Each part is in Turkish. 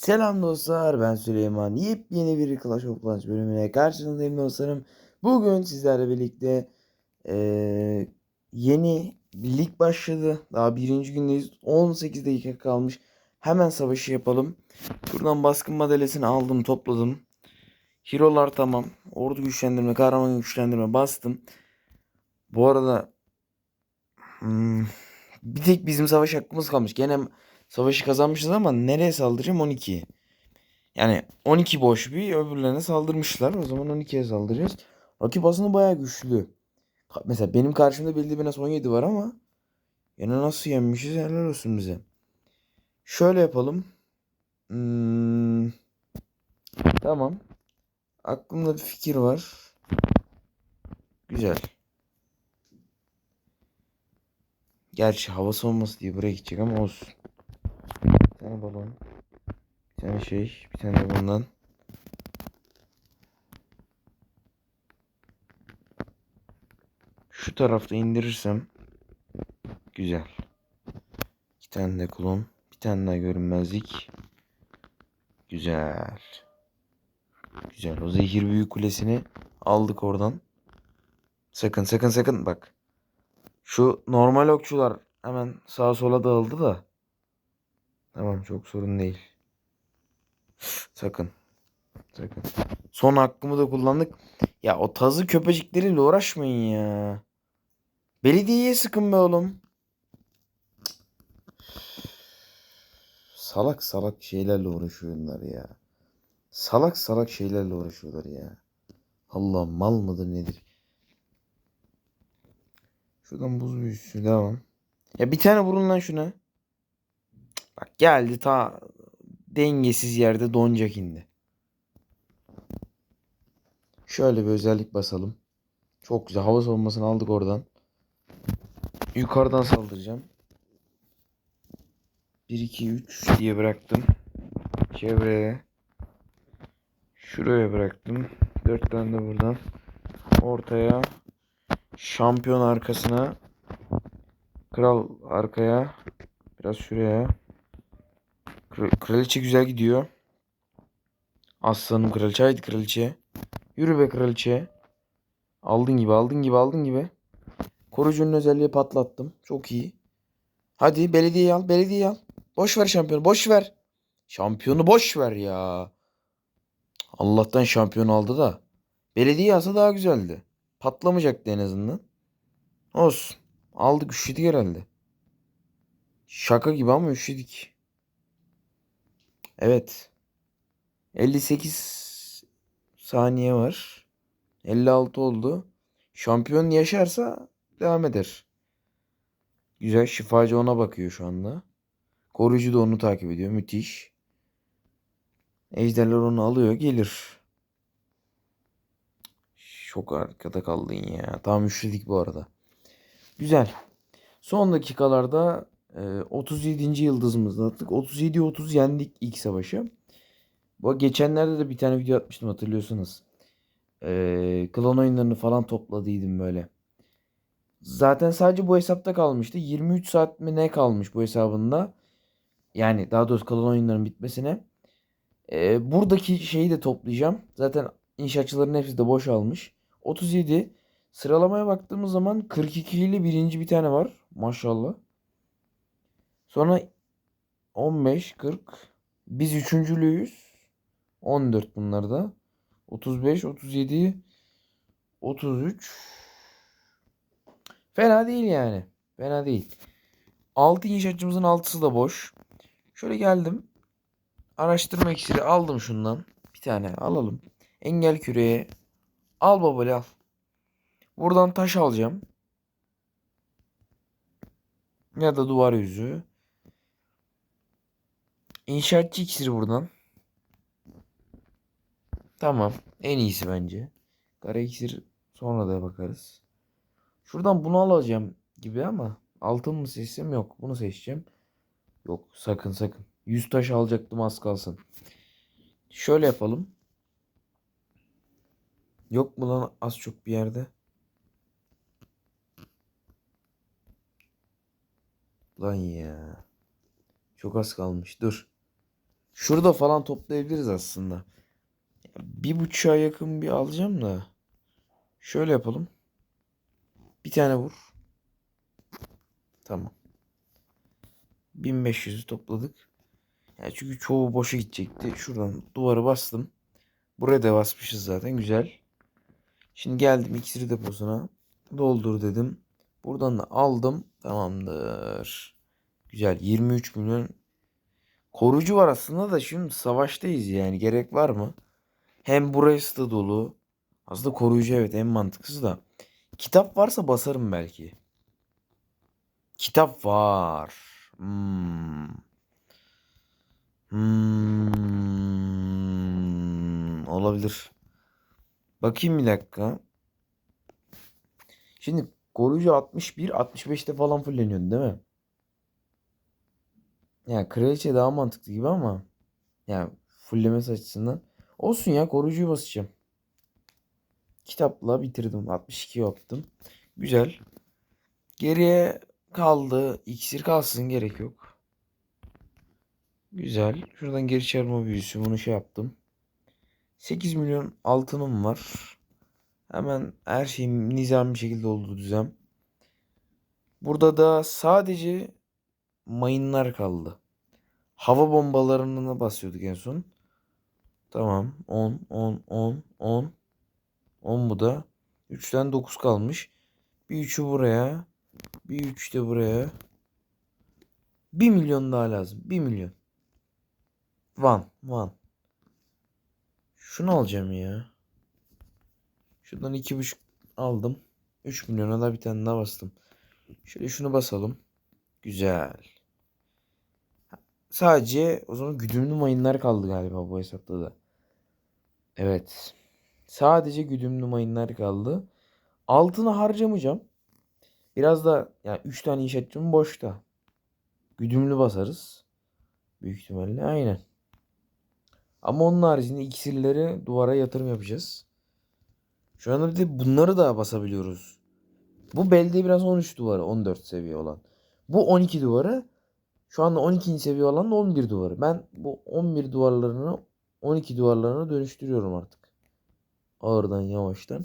Selam dostlar ben Süleyman. Yepyeni bir Clash of Clans bölümüne karşınızdayım dostlarım. Bugün sizlerle birlikte eee, yeni lig başladı. Daha birinci gündeyiz. 18 dakika kalmış. Hemen savaşı yapalım. Şuradan baskın madalyasını aldım topladım. Hero'lar tamam. Ordu güçlendirme, kahraman güçlendirme bastım. Bu arada hmm, bir tek bizim savaş hakkımız kalmış. Gene savaşı kazanmışız ama nereye saldıracağım 12. Yani 12 boş bir öbürlerine saldırmışlar. O zaman 12'ye saldıracağız. Rakip aslında bayağı güçlü. Mesela benim karşımda bildiğim en az 17 var ama yine nasıl yenmişiz helal olsun bize. Şöyle yapalım. Hmm, tamam. Aklımda bir fikir var. Güzel. Gerçi hava soğuması diye buraya gidecek ama olsun. Bir tane balon. Bir tane şey. Bir tane de bundan. Şu tarafta indirirsem. Güzel. İki tane de klon. Bir tane daha görünmezlik. Güzel. Güzel. O zehir büyük kulesini aldık oradan. Sakın sakın sakın bak. Şu normal okçular hemen sağa sola dağıldı da. Tamam çok sorun değil. Sakın. Sakın. Son hakkımı da kullandık. Ya o tazı köpecikleriyle uğraşmayın ya. Belediyeye sıkın be oğlum. Salak salak şeylerle uğraşıyorlar ya. Salak salak şeylerle uğraşıyorlar ya. Allah mal mıdır nedir? Şuradan buz büyüsü devam. Ya bir tane vurun lan şuna. Bak geldi ta dengesiz yerde donacak indi. Şöyle bir özellik basalım. Çok güzel. Hava savunmasını aldık oradan. Yukarıdan saldıracağım. 1 2 3 diye bıraktım. Çevreye. Şuraya bıraktım. 4 tane de buradan. Ortaya. Şampiyon arkasına. Kral arkaya. Biraz şuraya. Kra- Kraliçe güzel gidiyor. Aslanım kraliçe. Haydi kraliçe. Yürü be kraliçe. Aldın gibi aldın gibi aldın gibi. Korucunun özelliği patlattım. Çok iyi. Hadi belediyeyi al belediyeyi al. Boş ver şampiyonu boş ver. Şampiyonu boş ver ya. Allah'tan şampiyon aldı da. Belediye alsa daha güzeldi. Patlamayacaktı en azından. Olsun. Aldık üşüdük herhalde. Şaka gibi ama üşüdük. Evet. 58 saniye var. 56 oldu. Şampiyon yaşarsa devam eder. Güzel. Şifacı ona bakıyor şu anda. Koruyucu da onu takip ediyor. Müthiş. Ejderler onu alıyor. Gelir. Çok arkada kaldın ya. Tam üşüdük bu arada. Güzel. Son dakikalarda e, 37. yıldızımızı attık. 37-30 yendik ilk savaşı. Bu geçenlerde de bir tane video atmıştım hatırlıyorsunuz. E, klan oyunlarını falan topladıydım böyle. Zaten sadece bu hesapta kalmıştı. 23 saat mi ne kalmış bu hesabında. Yani daha doğrusu kalan oyunların bitmesine. Ee, buradaki şeyi de toplayacağım. Zaten inşaatçıların hepsi de boş almış. 37. Sıralamaya baktığımız zaman 42 ile birinci bir tane var. Maşallah. Sonra 15, 40. Biz üçüncülüyüz. 14 bunlar da. 35, 37, 33. Fena değil yani. Fena değil. 6 inşaatçımızın 6'sı da boş. Şöyle geldim. Araştırma iksiri aldım şundan. Bir tane alalım. Engel küreye. Al babali al. Buradan taş alacağım. Ya da duvar yüzü. İnşaatçı iksiri buradan. Tamam. En iyisi bence. Kara iksir sonra da bakarız. Şuradan bunu alacağım gibi ama altın mı seçsem yok. Bunu seçeceğim. Yok sakın sakın. 100 taş alacaktım az kalsın. Şöyle yapalım. Yok mu lan az çok bir yerde? Lan ya. Çok az kalmış. Dur. Şurada falan toplayabiliriz aslında. Bir buçuğa yakın bir alacağım da. Şöyle yapalım. Bir tane vur. Tamam. 1500'ü topladık. Yani çünkü çoğu boşa gidecekti. Şuradan duvarı bastım. Buraya da basmışız zaten. Güzel. Şimdi geldim iksiri deposuna. Doldur dedim. Buradan da aldım. Tamamdır. Güzel. 23 milyon. Koruyucu var aslında da şimdi savaştayız yani. Gerek var mı? Hem burası da dolu. Aslında koruyucu evet en mantıklısı da. Kitap varsa basarım belki. Kitap var. Hmm. Hmm. Olabilir. Bakayım bir dakika. Şimdi koruyucu 61, 65'te falan fulleniyordu değil mi? Yani kraliçe daha mantıklı gibi ama yani fullemesi açısından. Olsun ya koruyucuyu basacağım. Kitapla bitirdim. 62 yaptım. Güzel. Geriye kaldı. İksir kalsın gerek yok. Güzel. Şuradan geri çarpma büyüsü. Bunu şey yaptım. 8 milyon altınım var. Hemen her şeyim nizami bir şekilde oldu düzen. Burada da sadece mayınlar kaldı. Hava bombalarına basıyorduk en son. Tamam. 10, 10, 10, 10. 10 bu da. 3'ten 9 kalmış. Bir 3'ü buraya. Bir 3 de buraya. 1 milyon daha lazım. 1 milyon. Van. Van. Şunu alacağım ya. Şuradan 2,5 aldım. 3 milyona da bir tane daha bastım. Şöyle şunu basalım. Güzel. Sadece o zaman güdümlü mayınlar kaldı galiba bu hesapta da. Evet. Sadece güdümlü mayınlar kaldı. Altını harcamayacağım. Biraz da yani 3 tane işaretim boşta. Güdümlü basarız. Büyük ihtimalle aynen. Ama onun haricinde iksirleri duvara yatırım yapacağız. Şu anda bir de bunları da basabiliyoruz. Bu belde biraz 13 duvarı 14 seviye olan. Bu 12 duvarı. Şu anda 12. seviye olan da 11 duvarı. Ben bu 11 duvarlarını 12 duvarlarına dönüştürüyorum artık. Ağırdan yavaştan.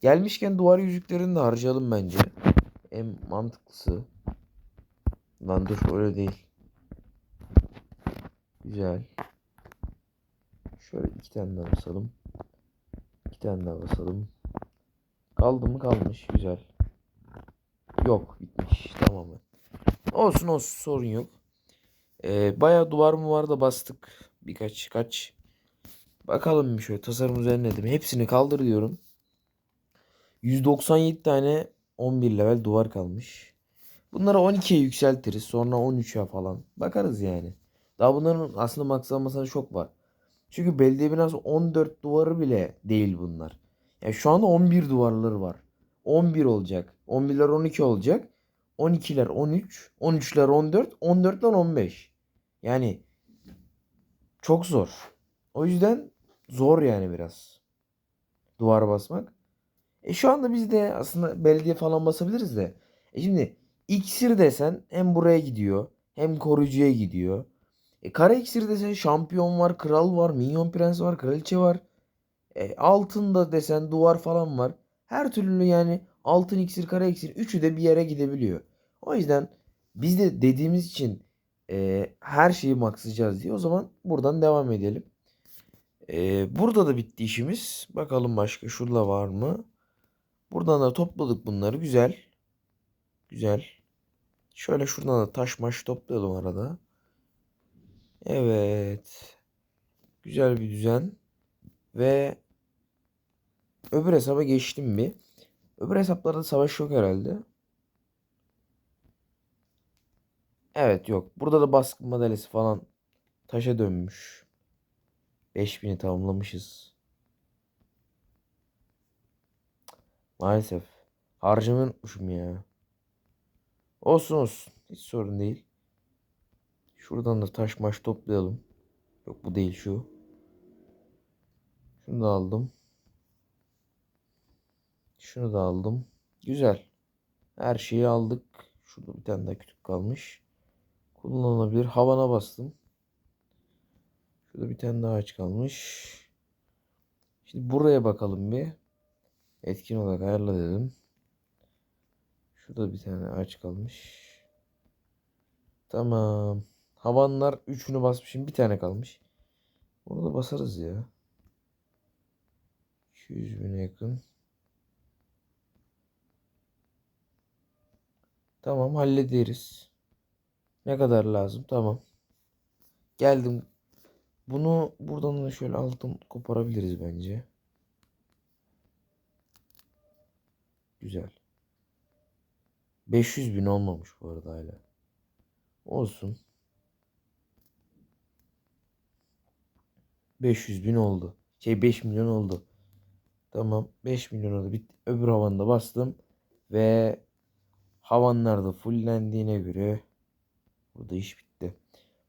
Gelmişken duvar yüzüklerini de harcayalım bence. En mantıklısı. Lan dur öyle değil. Güzel. Şöyle iki tane daha basalım. İki tane daha basalım. Kaldı mı kalmış. Güzel. Yok bitmiş tamamen. Olsun olsun sorun yok. Ee, bayağı duvar mı var da bastık. Birkaç kaç. Bakalım bir şöyle tasarım üzerine dedim. Hepsini kaldır diyorum. 197 tane 11 level duvar kalmış. Bunları 12'ye yükseltiriz. Sonra 13'e falan. Bakarız yani. Daha bunların aslında makslanmasına çok var. Çünkü belediye binası 14 duvarı bile değil bunlar. Yani şu anda 11 duvarları var. 11 olacak. 11'ler 12 olacak. 12'ler 13. 13'ler 14. 14'ler 15. Yani çok zor. O yüzden zor yani biraz. Duvar basmak. E şu anda biz de aslında belediye falan basabiliriz de. E şimdi iksir desen hem buraya gidiyor hem koruyucuya gidiyor. E kara iksir desen şampiyon var, kral var, minyon prens var, kraliçe var. E, altında desen duvar falan var. Her türlü yani altın iksir, kara iksir üçü de bir yere gidebiliyor. O yüzden biz de dediğimiz için e, her şeyi maksayacağız diye o zaman buradan devam edelim. E, burada da bitti işimiz. Bakalım başka şurada var mı? Buradan da topladık bunları. Güzel. Güzel. Şöyle şuradan da taş maş toplayalım arada. Evet. Güzel bir düzen. Ve öbür hesaba geçtim bir. Öbür hesaplarda savaş yok herhalde. Evet yok. Burada da baskın madalyası falan taşa dönmüş. 5000'i tamamlamışız. Maalesef. Harcamayı unutmuşum ya. Olsun olsun. Hiç sorun değil. Şuradan da taş maş toplayalım. Yok bu değil şu. Şunu da aldım. Şunu da aldım. Güzel. Her şeyi aldık. Şurada bir tane daha kütük kalmış. Kullanılabilir. Havana bastım. Şurada bir tane daha ağaç kalmış. Şimdi buraya bakalım bir. Etkin olarak ayarla dedim. Şurada bir tane ağaç kalmış. Tamam. Havanlar 3'ünü basmışım. Bir tane kalmış. Onu da basarız ya. 200 bine yakın. Tamam hallederiz. Ne kadar lazım? Tamam. Geldim. Bunu buradan da şöyle altın koparabiliriz bence. Güzel. 500 bin olmamış bu arada hala. Olsun. 500 bin oldu. Şey 5 milyon oldu. Tamam 5 milyon oldu. Bit öbür havanda bastım. Ve havanlar da fullendiğine göre burada iş bitti.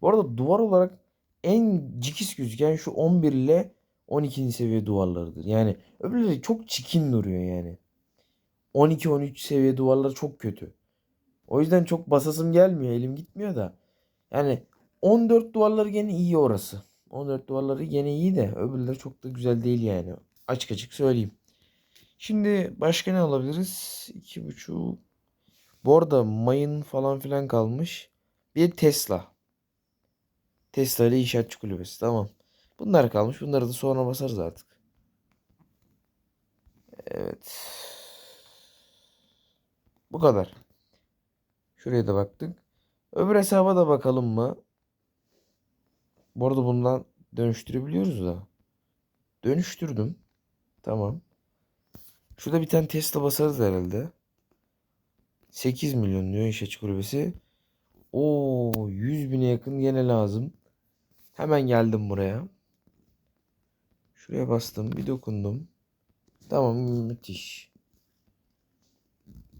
Bu arada duvar olarak en cikis gözüken şu 11 ile 12. seviye duvarlarıdır. Yani öbürleri çok çikin duruyor yani. 12-13 seviye duvarlar çok kötü. O yüzden çok basasım gelmiyor. Elim gitmiyor da. Yani 14 duvarları gene iyi orası. 14 duvarları gene iyi de öbürleri çok da güzel değil yani. Açık açık söyleyeyim. Şimdi başka ne alabiliriz? 2.5 Bu arada mayın falan filan kalmış. Bir Tesla. Tesla ile inşaatçı kulübesi. Tamam. Bunlar kalmış. Bunları da sonra basarız artık. Evet. Bu kadar. Şuraya da baktık. Öbür hesaba da bakalım mı? Bu arada bundan dönüştürebiliyoruz da. Dönüştürdüm. Tamam. Şurada bir tane Tesla basarız herhalde. 8 milyon diyor inşaatçı kulübesi. Oo 100 bine yakın gene lazım. Hemen geldim buraya. Şuraya bastım. Bir dokundum. Tamam müthiş.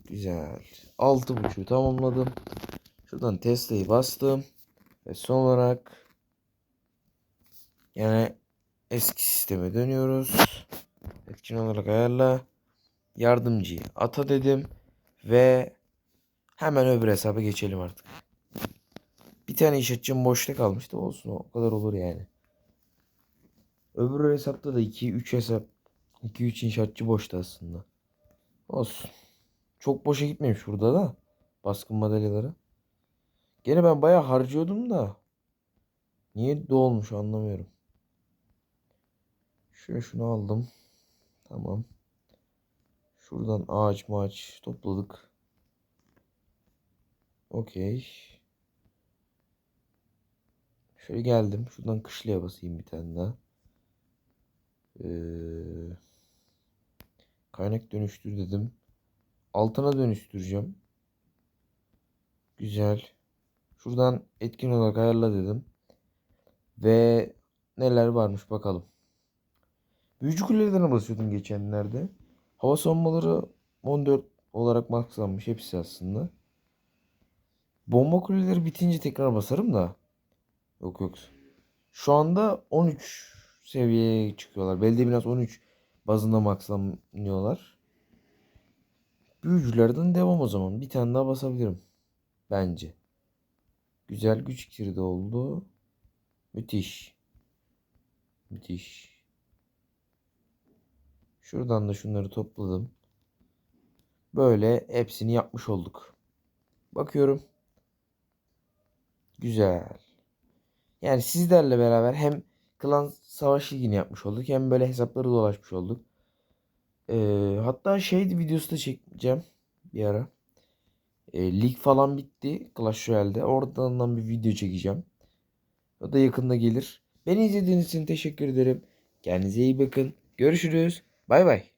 Güzel. 6.5'u tamamladım. Şuradan Tesla'yı bastım. Ve son olarak yine eski sisteme dönüyoruz. Etkin olarak ayarla. Yardımcıyı ata dedim. Ve hemen öbür hesaba geçelim artık. Tane iş açacağım boşta kalmıştı. Olsun o kadar olur yani. Öbür hesapta da 2-3 hesap 2-3 inşaatçı boşta aslında. Olsun. Çok boşa gitmemiş burada da. Baskın madalyaları. Gene ben bayağı harcıyordum da. Niye dolmuş anlamıyorum. Şöyle şunu aldım. Tamam. Şuradan ağaç maaç topladık. Okey. Şöyle geldim. Şuradan kışlaya basayım bir tane daha. Ee, kaynak dönüştür dedim. Altına dönüştüreceğim. Güzel. Şuradan etkin olarak ayarla dedim. Ve neler varmış bakalım. Büyücü kulelerine basıyordum geçenlerde. Hava savunmaları 14 olarak maxlanmış hepsi aslında. Bomba kuleleri bitince tekrar basarım da. Yok yok. Şu anda 13 seviyeye çıkıyorlar. Belediye biraz 13 bazında maxlanıyorlar. Büyücülerden devam o zaman. Bir tane daha basabilirim. Bence. Güzel güç iksiri oldu. Müthiş. Müthiş. Şuradan da şunları topladım. Böyle hepsini yapmış olduk. Bakıyorum. Güzel. Yani sizlerle beraber hem klan savaş ligini yapmış olduk hem böyle hesapları dolaşmış olduk. Ee, hatta şey videosu da çekeceğim bir ara. Ee, lig falan bitti Clash Royale'de. Oradan bir video çekeceğim. O da yakında gelir. Beni izlediğiniz için teşekkür ederim. Kendinize iyi bakın. Görüşürüz. Bay bay.